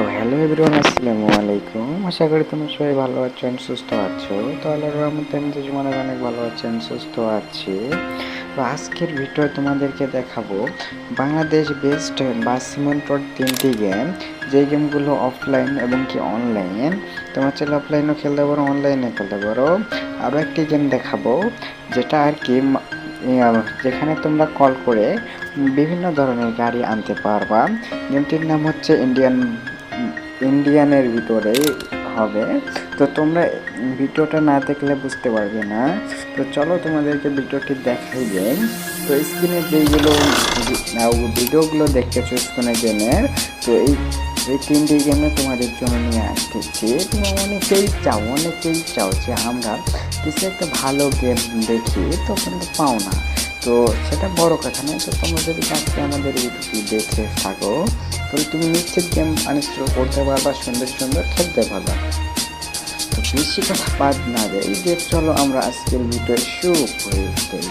তো hello everyone আসসালামু আলাইকুম। আশা করি তোমরা সবাই ভালো আছো সুস্থ আছো। তো আল্লাহর রহমতে আমি জীবনে অনেক ভালো আছি সুস্থ আছি। তো আজকের ভিডিও তোমাদেরকে দেখাবো বাংলাদেশ বেস্ট বা সিমেন্টর তিনটি গেম যেই গেমগুলো অফলাইন এবং কি অনলাইন তোমরা চাইলে অফলাইনও খেলতে পারো অনলাইনে খেলতে পারো। আরও একটি গেম দেখাবো, যেটা আর কি যেখানে তোমরা কল করে বিভিন্ন ধরনের গাড়ি আনতে পারবা। গেমটির নাম হচ্ছে ইন্ডিয়ান ইন্ডিয়ানের ভিতরেই হবে। তো তোমরা ভিডিওটা না দেখলে বুঝতে পারবে না। তো চলো তোমাদেরকে ভিডিওটি দেখাই দেন তো স্ক্রিনে যেইগুলো ভিডিওগুলো দেখতেছো স্ক্রিনে গেমের তো এই এই তিনটি গেমে তোমাদের জন্য নিয়ে আসতেছি তোমরা অনেকেই চাও অনেকেই চাও যে আমরা কিছু একটা ভালো গেম দেখি, তো কিন্তু পাও না। তো সেটা বড় কথা নয়, তো তোমরা যদি আজকে আমাদের ইউটিউব দেখে থাকো। তাহলে তুমি নিশ্চিত গেম আনস্টল করতে পারবা, সুন্দর সুন্দর খেলতে পারবা। তো বেশি কথা বাদ না দেয় যে চলো আমরা আজকের ভিডিও শুরু করে। দেই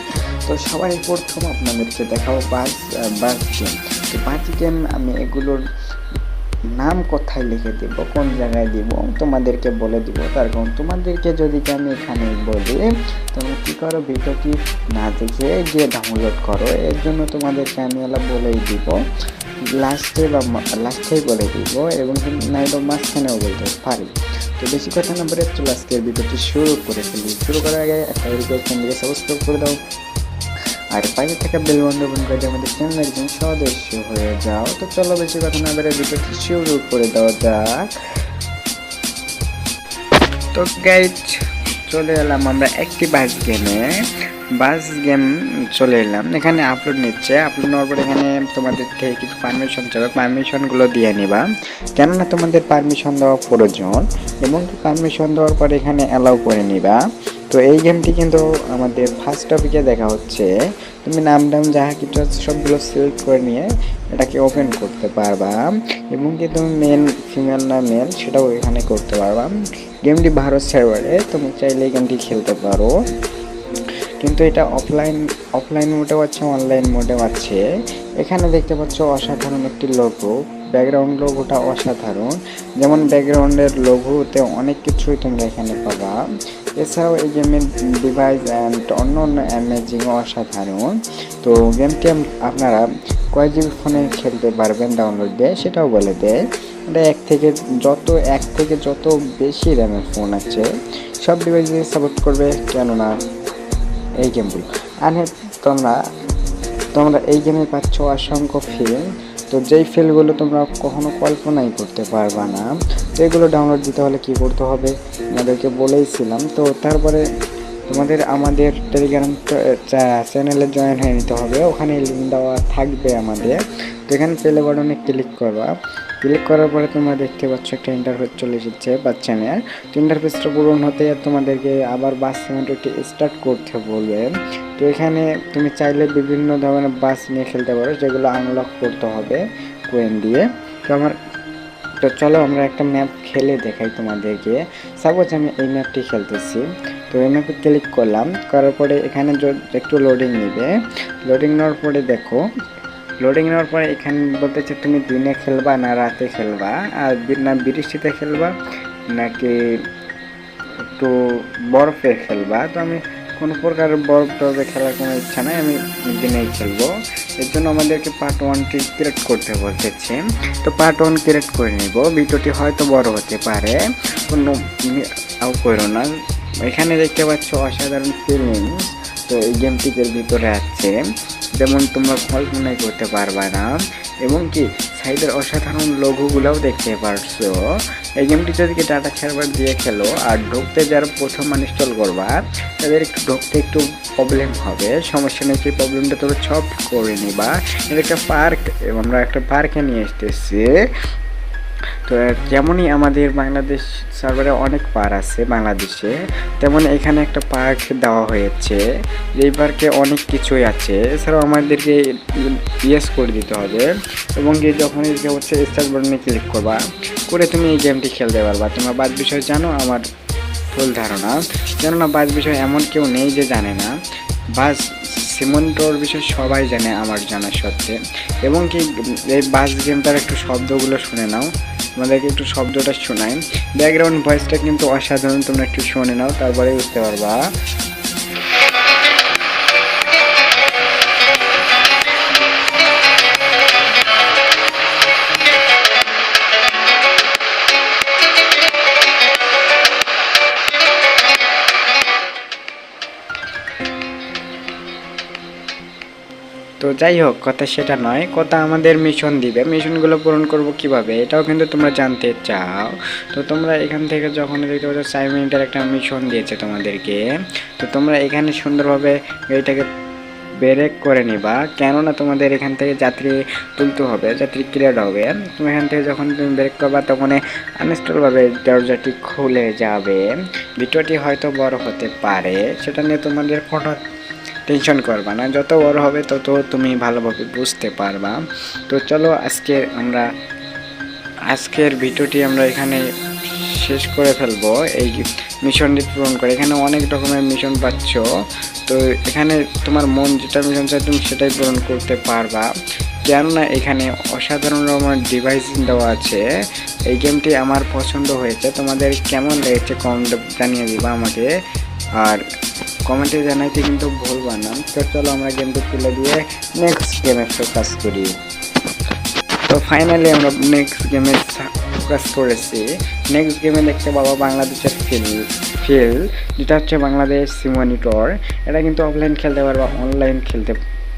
তো সবাই প্রথম আপনাদেরকে দেখাবো বাস বাস গেম তো বাস গেম আমি এগুলোর নাম কোথায় লিখে দিব, কোন জায়গায় দিব তোমাদেরকে বলে দিব। তার কারণ তোমাদেরকে যদি আমি এখানে বলি তোমরা কী করো, ভিডিওটি না দেখে গিয়ে ডাউনলোড করো। এর জন্য তোমাদেরকে আমি এলা বলেই দিব লাস্টে বা লাস্টেই বলে দিব এবং নাইডো মাঝখানেও বলতে পারি। তো বেশি কথা না বলে চলে আজকের ভিডিওটি শুরু করে ফেলি। শুরু করার আগে একটা রিকোয়েস্ট চ্যানেলকে সাবস্ক্রাইব করে দাও। আর পাশে থাকা বেল বন্ধ করে আমাদের চ্যানেল একজন সদস্য হয়ে যাও। তো চলো বেশি কথা না বেড়ে ভিডিওটি শুরু করে দেওয়া যাক। তো গাইড চলে এলাম আমরা একটি বাস গেমে বাস গেম চলে এলাম। এখানে আপলোড নিচ্ছে। আপলোড নেওয়ার পর এখানে তোমাদের থেকে কিছু পারমিশন চাবে পারমিশনগুলো দিয়ে নিবা। কেননা তোমাদের পারমিশন দেওয়া প্রয়োজন। এবং পারমিশন দেওয়ার পর এখানে অ্যালাউ করে নিবা। তো এই গেমটি কিন্তু আমাদের ফার্স্ট টপিকে দেখা হচ্ছে। তুমি নাম ডাম যাহা কিছু আছে সবগুলো সিলেক্ট করে নিয়ে এটাকে ওপেন করতে পারবা। এবং কি তুমি মেল ফিমেল না মেল সেটাও এখানে করতে পারবা। গেমটি ভারত সার্ভারে তুমি চাইলে এই গেমটি খেলতে পারো। কিন্তু এটা অফলাইন অফলাইন মোডেও আছে অনলাইন মোডেও আছে। এখানে দেখতে পাচ্ছ অসাধারণ একটি লোগো ব্যাকগ্রাউন্ড লোগোটা অসাধারণ। যেমন ব্যাকগ্রাউন্ডের লোগোতে অনেক কিছুই তোমরা এখানে পাবা। এছাড়াও এই গেমের ডিভাইস অ্যান্ড অন্য অন্য অ্যামেজিং অসাধারণ। তো গেমটি আপনারা কয় জিবি ফোনে খেলতে পারবেন ডাউনলোড দিয়ে সেটাও বলে দেয়। এটা এক থেকে যত এক থেকে যত বেশি র্যামের ফোন আছে সব ডিভাইস দিয়ে সাপোর্ট করবে কেননা এই গেমগুলো আর হ্যাঁ, তোমরা তোমরা এই গেমে পাচ্ছ অসংখ্য ফিল তো যেই ফেলগুলো তোমরা কখনো কল্পনাই করতে পারবা না তো এগুলো ডাউনলোড দিতে হলে কি করতে হবে? আমাদেরকে বলেইছিলাম। তো তারপরে তোমাদের আমাদের টেলিগ্রাম চ্যানেলে জয়েন হয়ে নিতে হবে। ওখানে লিঙ্ক দেওয়া থাকবে আমাদের। তো এখানে প্লে বাটনে ক্লিক করবা। ক্লিক করার পরে তোমরা দেখতে পাচ্ছ একটা ইন্টারফেস চলে এসেছে বাচ্চানের তো ইন্টারফেসটা পূরণ হতে তোমাদেরকে আবার বাস সিমেন্টটি স্টার্ট করতে বলবে। তো এখানে তুমি চাইলে বিভিন্ন ধরনের বাস নিয়ে খেলতে পারো, যেগুলো আনলক করতে হবে কোয়েন দিয়ে। তো আমার তো চলো আমরা একটা ম্যাপ খেলে দেখাই তোমাদেরকে। সাপোজ আমি এই ম্যাপটি খেলতেছি। তো এই ম্যাপে ক্লিক করলাম, করার পরে এখানে একটু লোডিং নেবে। লোডিং নেওয়ার পরে দেখো লোডিং নেওয়ার পরে এখানে বলতেছে তুমি দিনে খেলবা না রাতে খেলবা? আর না বৃষ্টিতে খেলবা? নাকি একটু বরফে খেলবা? তো আমি কোনো প্রকার বরফ টরফে খেলার কোনো ইচ্ছা নাই, আমি দিনেই খেলব। এর জন্য আমাদেরকে পার্ট ওয়ানটি ক্রিয়েট করতে বলতেছে। তো পার্ট ওয়ান ক্রিয়েট করে নিব। ভিডিওটি হয়তো বড় হতে পারে। কোনো করো না। এখানে দেখতে পাচ্ছ অসাধারণ ফিলিংস তো এই গেমটির ভিতরে আছে, যেমন তোমরা কল্পনাই করতে পারবা না, এবং কি সাইডের অসাধারণ লঘুগুলোও দেখতে পারছ। এই গেমটি যদি কি ডাটা সার্ভার দিয়ে খেলো আর ঢুকতে যারা প্রথম ইনস্টল করবা, তাদের একটু ঢুকতে একটু প্রবলেম হবে। সমস্যা নেই, সেই প্রবলেমটা তোমরা সব করে নিবা। এটা একটা পার্ক আমরা একটা পার্কে নিয়ে এসতেছি তো যেমনই আমাদের বাংলাদেশ সার্ভারে অনেক পার্ক আছে বাংলাদেশে তেমন এখানে একটা পার্ক দেওয়া হয়েছে। এই পার্কে অনেক কিছুই আছে। এছাড়াও আমাদেরকে ইয়েস করে দিতে হবে এবং কি যখন হচ্ছে স্টার্ট বাটনে ক্লিক করবা, করে তুমি এই গেমটি খেলতে পারবা। তোমরা বাদ বিষয় জানো আমার ফুল ধারণা। কেননা বাস বিষয় এমন কেউ নেই যে জানে না। বাস সিমন্টর বিষয় সবাই জানে আমার জানা সত্ত্বে। এবং কি, এই বাস গেমটার একটু শব্দগুলো শুনে নাও। তোমাদেরকে একটু শব্দটা শোনাই। ব্যাকগ্রাউন্ড ভয়েসটা কিন্তু অসাধারণ, তোমরা একটু শুনে নাও তারপরে বুঝতে পারবা। তো যাই হোক, কথা সেটা নয়। কথা আমাদের মিশন দিবে। মিশনগুলো পূরণ করব কীভাবে? এটাও কিন্তু তোমরা জানতে চাও। তো তোমরা এখান থেকে যখন দেখতে পাচ্ছ চার মিনিটের একটা মিশন দিয়েছে তোমাদেরকে, তো তোমরা এখানে সুন্দরভাবে গাড়িটাকে ব্রেক করে নিবা। কেননা তোমাদের এখান থেকে যাত্রী তুলতে হবে, যাত্রী ক্লিয়ার হবে। তুমি এখান থেকে যখন তুমি ব্রেক করবা, তখন আনস্টলভাবে দরজাটি খুলে যাবে। ভিডিওটি হয়তো বড় হতে পারে। সেটা নিয়ে তোমাদের কোনো টেনশন করবা না। যত বড় হবে তত তুমি ভালোভাবে বুঝতে পারবা। তো চলো আজকে আমরা, আজকের ভিডিওটি আমরা এখানে শেষ করে ফেলব। এই মিশনটি পূরণ করে। এখানে অনেক রকমের মিশন পাচ্ছ। তো এখানে তোমার মন যেটা মিশন চাই তুমি সেটাই পূরণ করতে পারবা। কেননা এখানে অসাধারণ রকমের ডিভাইস দেওয়া আছে। এই গেমটি আমার পছন্দ হয়েছে। তোমাদের কেমন লেগেছে কমেন্ট জানিয়ে দিবা আমাকে। আর কমেন্টে জানাইতে কিন্তু ভুলবা না। তো চলো আমরা গেমটা তুলে দিয়ে নেক্সট গেমে ফোকাস করি। তো ফাইনালি আমরা নেক্সট গেমে ফোকাস করেছি। নেক্সট গেমে দেখতে পাবো বাংলাদেশের ফিল্ড ফিল্ড যেটা হচ্ছে বাংলাদেশ সিমনিটর এটা কিন্তু অফলাইন খেলতে পারবা অনলাইন খেলতে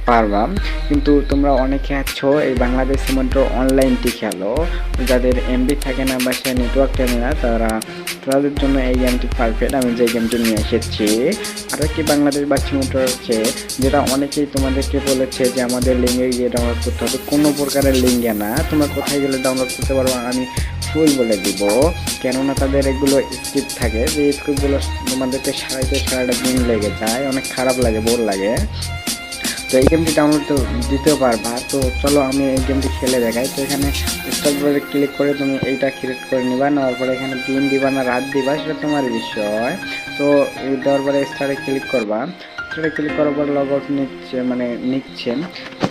পারবা। কিন্তু তোমরা অনেকে আছো এই বাংলাদেশ সিমনিটর অনলাইনটি খেলো। যাদের এমবি থাকে না বা সে নেটওয়ার্ক থাকে না, তারা, তাদের জন্য এই গেমটি পারফেক্ট আমি যে গেমটি নিয়ে এসেছি, আর কি বাংলাদেশ বা সিমনিটর হচ্ছে, যেটা অনেকেই তোমাদেরকে বলেছে যে আমাদের লিঙ্কে গিয়ে ডাউনলোড করতে হবে। কোনো প্রকারের লিঙ্কে না। তোমরা কোথায় গেলে ডাউনলোড করতে পারব আমি ফুল বলে দিব। কেননা তাদের এগুলো স্ক্রিপ থাকে। যে স্ক্রিপ্টগুলো তোমাদেরকে সারাইতে সারাটা দিন লেগে যায়। অনেক খারাপ লাগে বোর লাগে। তো এই গেমটি ডাউনলোড তো দিতেও পারবা। তো চলো আমি এই গেমটি খেলে দেখাই। তো এখানে স্টার্ট ক্লিক করে তুমি এইটা ক্রিয়েট করে নিবা। নেওয়ার পরে এখানে দিন দিবা না রাত দিবা, সেটা তোমার বিষয়। তো এই দেওয়ার পরে স্টারে ক্লিক করবা। স্টারে ক্লিক করার পর লগ আউট নিচ্ছে মানে নিচ্ছে।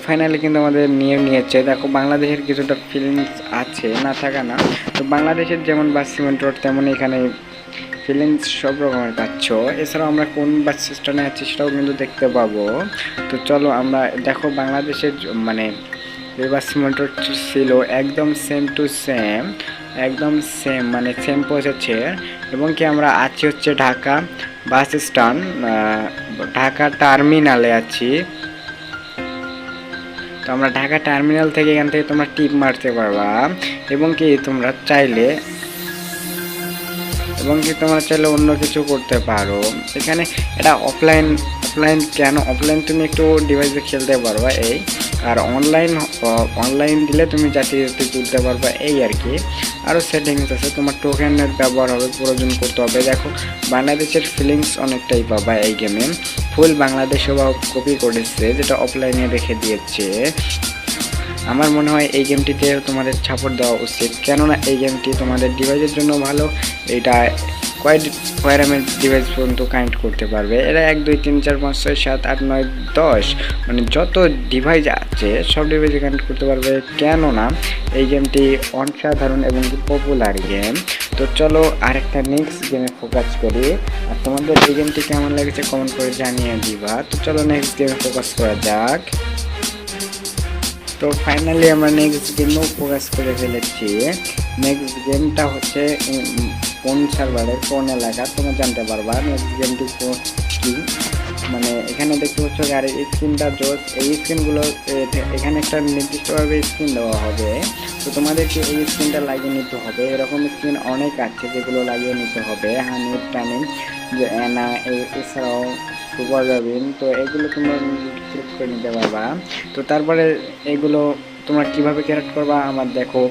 ফাইনালি কিন্তু আমাদের নিয়ে নিয়েছে। দেখো, বাংলাদেশের কিছুটা ফিলিংস আছে, না থাকা না। তো বাংলাদেশের যেমন বাস সিমেন্ট রোড তেমন এখানে ফিলিংস সব রকমের পাচ্ছ। এছাড়াও আমরা কোন বাস স্ট্যান্ডে আছি সেটাও কিন্তু দেখতে পাবো। তো চলো আমরা দেখো বাংলাদেশের মানে যে বাস সিমেন্ট রোড ছিল একদম সেম টু সেম একদম সেম মানে সেম পৌঁছেছে। এবং কি আমরা আছি হচ্ছে ঢাকা বাস স্ট্যান্ড ঢাকা টার্মিনালে আছি। তো আমরা ঢাকা টার্মিনাল থেকে এখান থেকে তোমরা টিপ মারতে পারবা। এবং কি তোমরা চাইলে এবং কি তোমরা চাইলে অন্য কিছু করতে পারো। এখানে এটা অফলাইন অফলাইন কেন? অফলাইন তুমি একটু ডিভাইসে খেলতে পারবা এই। আর অনলাইন অনলাইন দিলে তুমি জাতীয় তুলতে পারবা এই আর কি। আরও সেটিংস আছে। তোমার টোকেনের ব্যবহার হবে, প্রয়োজন করতে হবে। দেখো, বাংলাদেশের ফিলিংস অনেকটাই পাবা এই গেমে ফুল বাংলাদেশও কপি করেছে, যেটা অফলাইনে রেখে দিয়েছে। আমার মনে হয় এই গেমটিতে তোমাদের সাপোর্ট দেওয়া উচিত। কেননা এই গেমটি তোমাদের ডিভাইসের জন্য ভালো, এটা কয় কয় র্যামের ডিভাইস পর্যন্ত কানেক্ট করতে পারবে। এরা এক, দুই, তিন, চার, পাঁচ, ছয়, সাত, আট, নয়, দশ মানে যত ডিভাইস আছে, সব ডিভাইসে কানেক্ট করতে পারবে। কেননা এই গেমটি অসাধারণ এবং পপুলার গেম তো চলো আরেকটা নেক্সট গেমে ফোকাস করি। আর তোমাদের এই গেমটি কেমন লেগেছে কমেন্ট করে জানিয়ে দিবা। তো চলো নেক্সট গেমে ফোকাস করা যাক। তো ফাইনালি আমরা নেক্সট গেমেও ফোকাস করে ফেলেছি। নেক্সট গেমটা হচ্ছে কোন সার্ভারের কোন এলাকা তোমরা জানতে পারবা। নেক্সট গেমটি কো- মানে এখানে দেখতে পাচ্ছ গাড়ির স্ক্রিনটা জোস, এই স্ক্রিনগুলো এখানে একটা নির্দিষ্টভাবে স্ক্রিন দেওয়া হবে। তো তোমাদেরকে এই স্ক্রিনটা লাগিয়ে নিতে হবে। এরকম স্ক্রিন অনেক আছে যেগুলো লাগিয়ে নিতে হবে। হানি টানি যে, অ্যানা এছাড়াও সুপার তো এগুলো তোমরা ক্লিক করে নিতে পারবা। তো তারপরে এগুলো তোমরা কীভাবে ক্যারেক্ট করবা আমার দেখো।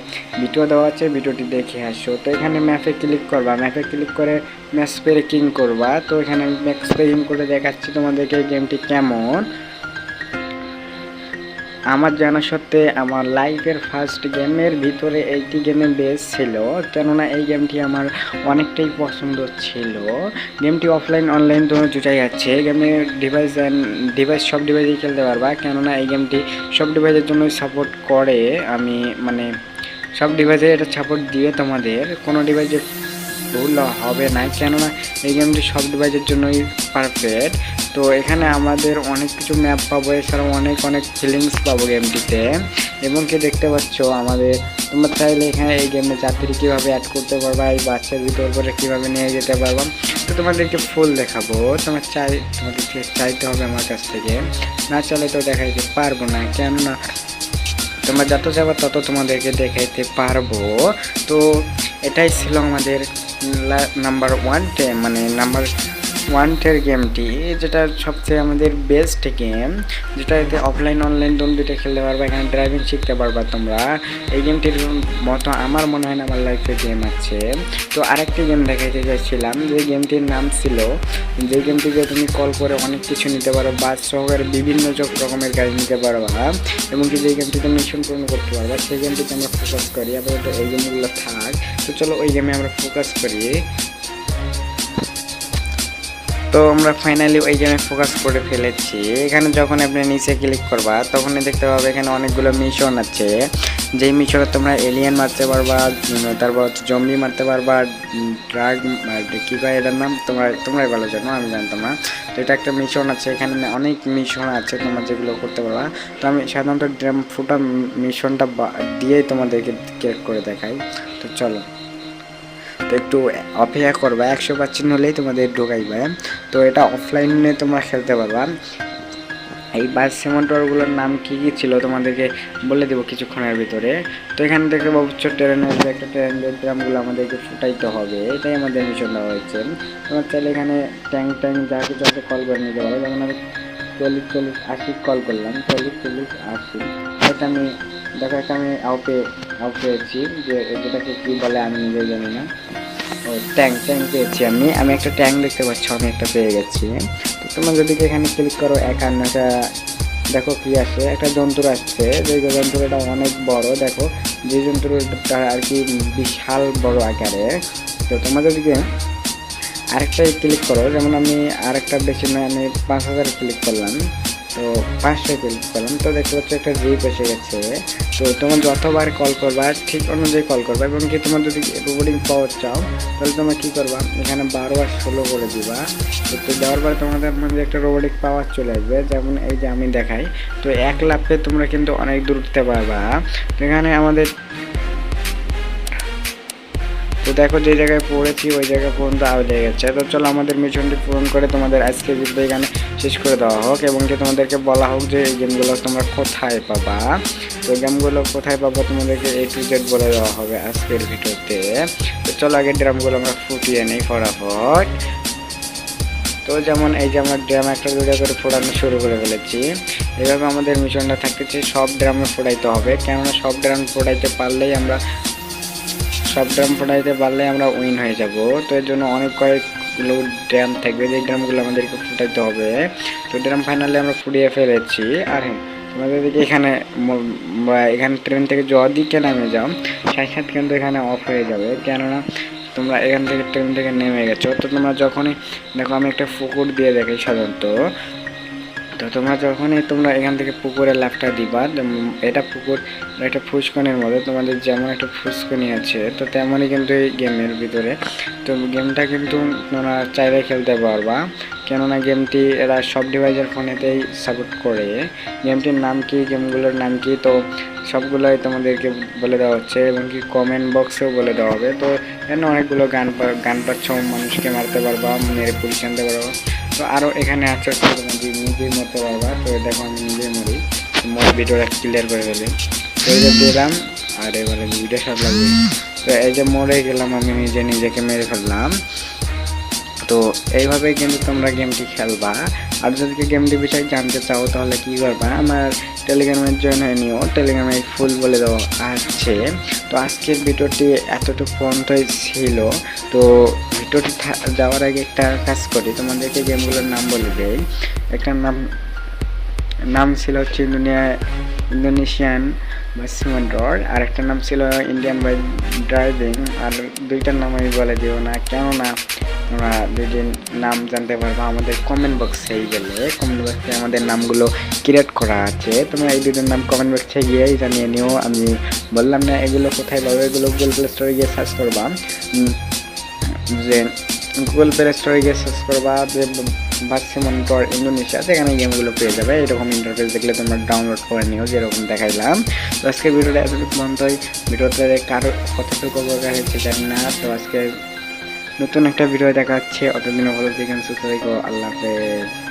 ভিডিও দেওয়া আছে, ভিডিওটি দেখে আসো। তো এখানে ম্যাপে ক্লিক করবা। ম্যাপে ক্লিক করে ম্যাচ পেরেকিং করবা। তো এখানে ম্যাচ পেরিং করে দেখাচ্ছি তোমাদেরকে গেমটি কেমন। আমার জানা সত্ত্বে আমার লাইফের ফার্স্ট গেমের ভিতরে এইটি গেমে বেস ছিল, কেননা এই গেমটি আমার অনেকটাই পছন্দ ছিল। গেমটি অফলাইন অনলাইন দুটো দুটাই আছে। গেমের ডিভাইস ডিভাইস সব ডিভাইসেই খেলতে পারবা, কেননা এই গেমটি সব ডিভাইসের জন্য সাপোর্ট করে। আমি মানে সব ডিভাইসে এটা সাপোর্ট দিয়ে তোমাদের, কোনো ডিভাইসে ভুল হবে না কেননা এই গেমটি সব ডিভাইসের জন্যই পারফেক্ট তো এখানে আমাদের অনেক কিছু ম্যাপ পাবো, এছাড়াও অনেক অনেক ফিলিংস পাবো গেমটিতে এবং কি দেখতে পাচ্ছ আমাদের, তোমরা চাইলে এখানে এই গেমে যাত্রী কীভাবে অ্যাড করতে পারবা, এই বাচ্চার ভিতর করে কীভাবে নিয়ে যেতে পারবা। তো তোমাদেরকে ফুল দেখাবো, তোমার চাই, তোমাদেরকে চাইতে হবে আমার কাছ থেকে। না চাইলে তো দেখাইতে পারব না, কেননা তোমরা যত যাবে তত তোমাদেরকে দেখাইতে পারব। তো এটাই ছিল আমাদের নাম্বার ওয়ানটে মানে নাম্বার ওয়ানটের গেমটি যেটা সবচেয়ে আমাদের বেস্ট গেম যেটা এতে অফলাইন অনলাইন দোন দুটো খেলতে পারবা, এখানে ড্রাইভিং শিখতে পারবা তোমরা। এই গেমটির মতো আমার মনে হয় না আমার লাইফে গেম আছে। তো আরেকটি গেম দেখাইতে চাইছিলাম, যে গেমটির নাম ছিল, যে গেমটিতে তুমি কল করে অনেক কিছু নিতে পারো, বাস সহকারে বিভিন্ন রকমের গাড়ি নিতে পারবা এবং কি যে গেমটিতে মিশন পূর্ণ করতে পারবা, সেই গেমটিতে আমরা ফোকাস করি, আপাতত এই গেমগুলো থাক। তো চলো ওই গেমে আমরা ফোকাস করি। তো আমরা ফাইনালি ওই গেমে ফোকাস করে ফেলেছি। এখানে যখন আপনি নিচে ক্লিক করবা, তখনই দেখতে পাবে এখানে অনেকগুলো মিশন আছে। যেই মিশনে তোমরা এলিয়েন মারতে পারবা তারপর হচ্ছে জম্বি মারতে পারবা ড্রাগ কী কয় এটার নাম? তোমরা, তোমরাই ভালো জানো, আমি জানতাম না। তো এটা একটা মিশন আছে, এখানে অনেক মিশন আছে তোমরা যেগুলো করতে পারবা। তো আমি সাধারণত ড্রাম ফুটা মিশনটা দিয়েই তোমাদেরকে ক্রিয়েট করে দেখাই। তো চলো। তো একটু অপেক্ষা করবা, একশো পার্সেন্ট হলেই তোমাদের ঢোকাইবে। তো এটা অফলাইনে তোমরা খেলতে পারবা। এই বাস সিমন্টরগুলোর নাম কী কী ছিল তোমাদেরকে বলে দেবো কিছুক্ষণের ভিতরে। তো এখানে দেখতে পাবো ট্রেনের যে একটা ট্রেনের ড্রামগুলো আমাদেরকে ফুটাইতে হবে, এটাই আমাদের মিশন দেওয়া হয়েছে। তোমার চাইলে এখানে ট্যাঙ্ক ট্যাঙ্ক যা কিছু আছে কল করে নিতে পারো। যেমন আমি চল্লিশ চল্লিশ আশি কল করলাম চল্লিশ চল্লিশ আশি এটা আমি, দেখো একটা আমি আউ পেয়ে পেয়েছি, যে যেটাকে কী বলে আমি নিজেই জানি না। ও ট্যাঙ্ক ট্যাঙ্ক পেয়েছি আমি। আমি একটা ট্যাঙ্ক দেখতে পাচ্ছি, আমি একটা পেয়ে গেছি। তো তোমরা যদি এখানে ক্লিক করো একান্নটা দেখো কি আসে। একটা যন্ত্র আসছে, যে যন্ত্রটা অনেক বড়, দেখো। যে যন্ত্রটা আর কি বিশাল বড় আকারে। তো তোমরা যদি আরেকটাই ক্লিক করো, যেমন আমি আরেকটা বেশি আমি পাঁচ হাজার ক্লিক করলাম। তো পাঁচশো ক্লিক করলাম তো দেখতে পাচ্ছ একটা জিপ এসে গেছে। তো তোমার যতবার কল করবা, ঠিক অনুযায়ী কল করবা এবং কি তোমার যদি রোবোটিং পাওয়ার চাও, তাহলে তোমার কী করবা? এখানে বারো আর ষোলো করে দিবা। তো তো দেওয়ার পরে তোমাদের মধ্যে একটা রোবোটিক পাওয়ার চলে আসবে, যেমন এই যে আমি দেখাই। তো এক লাফে তোমরা কিন্তু অনেক দূর উঠতে পারবা। এখানে আমাদের তো দেখো যে জায়গায় পড়েছি, ওই জায়গায় পর্যন্ত আউট হয়ে গেছে। তো চলো আমাদের মিশনটি পূরণ করে তোমাদের আজকে ভিডিও এখানে শেষ করে দেওয়া হোক এবং কি তোমাদেরকে বলা হোক যে এই গেমগুলো তোমরা কোথায় পাবা। তো গেমগুলো কোথায় পাবো তোমাদেরকে এ টু জেড বলে দেওয়া হবে আজকের ভিডিওতে। তো চলো আগে ড্রামগুলো আমরা ফুটিয়ে নিই ফটাফট। তো যেমন এই যে আমরা ড্রাম একটা দুটো করে ফোড়ানো শুরু করে ফেলেছি। এভাবে আমাদের মিশনটা থাকতেছে, সব ড্রামে ফোড়াইতে হবে। কেননা সব ড্রাম ফোড়াইতে পারলেই আমরা সব ড্রাম ফোটাইতে পারলে আমরা উইন হয়ে যাব। তো এর জন্য অনেক কয়েকগুলো ড্রাম থাকবে। যে ড্রামগুলো আমাদেরকে ফুটাইতে হবে। তো ড্রাম ফাইনালি আমরা ফুটিয়ে ফেলেছি। আর হ্যাঁ তোমাদের দিকে এখানে এখানে ট্রেন থেকে দিকে নামে যাও, সাথে কিন্তু এখানে অফ হয়ে যাবে। কেননা তোমরা এখান থেকে ট্রেন থেকে নেমে গেছো। তো তোমরা যখনই, দেখো আমি একটা পুকুর দিয়ে দেখি সাধারণত। তো তোমরা যখনই তোমরা এখান থেকে পুকুরে লাফটা দিবা এটা পুকুর একটা ফুসকনের মধ্যে তোমাদের যেমন একটা ফুসকনি আছে, তো তেমনই কিন্তু এই গেমের ভিতরে। তো গেমটা কিন্তু তোমরা চাইলে খেলতে পারবা, কেননা গেমটি এরা সব ডিভাইসের ফোনেতেই সাপোর্ট করে। গেমটির নাম কি, গেমগুলোর নাম কি, তো সবগুলোই তোমাদেরকে বলে দেওয়া হচ্ছে, এবং কি কমেন্ট বক্সেও বলে দেওয়া হবে। তো এখানে অনেকগুলো গান গান পাচ্ছ, মানুষকে মারতে পারবা মেরে পুলিশ আনতে পারবা। তো আরও এখানে আছে যে নিজেই মরতে পারবা তো দেখো আমি নিজেই মরি। মোট ভিডিওটা ক্লিয়ার করে ফেলি তো যে দিলাম, আর এবারে ভিডিও সব লাগবে। তো এই যে মরে গেলাম, আমি নিজে নিজেকে মেরে ফেললাম। তো এইভাবে কিন্তু তোমরা গেমটি খেলবা। আর যদি গেমটি বিষয়ে জানতে চাও, তাহলে কি করবা? আমার টেলিগ্রামে জয়েন হয়ে নিও। টেলিগ্রামে ফুল বলে দেওয়া আছে। তো আজকের ভিডিওটি এতটুকু পর্যন্তই ছিল। তো ভিডিওটি যাওয়ার আগে একটা কাজ করি। তোমাদেরকে গেমগুলোর নাম বলে দেই। একটা নাম নাম ছিল হচ্ছে ইন্দোনিয়া, ইন্দোনেশিয়ান বা সিমেন্টর আর একটা নাম ছিল ইন্ডিয়ান বাই ড্রাইভিং। আর দুইটার নাম আমি বলে দিও না। কেননা তোমরা দুইদিন নাম জানতে পারব, আমাদের কমেন্ট বক্সে গেলে। কমেন্ট বক্সে আমাদের নামগুলো ক্রিয়েট করা আছে। তোমরা এই দুটোর নাম কমেন্ট বক্সে গিয়েই জানিয়ে নিও। আমি বললাম না এগুলো কোথায় পাবো? এগুলো গুগল প্লে স্টোরে গিয়ে সার্চ করবা। যে গুগল প্লে স্টোরে গিয়ে সার্চ করবা যে বাসি মনিটর ইন্দোনেশিয়া সেখানে গেমগুলো পেয়ে যাবে। এরকম ইন্টারফেস দেখলে তোমরা ডাউনলোড করে নিও, যেরকম দেখাইলাম। তো আজকে ভিডিওটা এতটুকু পর্যন্তই। ভিডিওতে কারও কতটুকু উপকার হয়েছে জানি না। তো আজকে নতুন একটা ভিডিও দেখা যাচ্ছে অতদিন ভালো থাকেন সুস্থ থেকো আল্লাহ হাফেজ।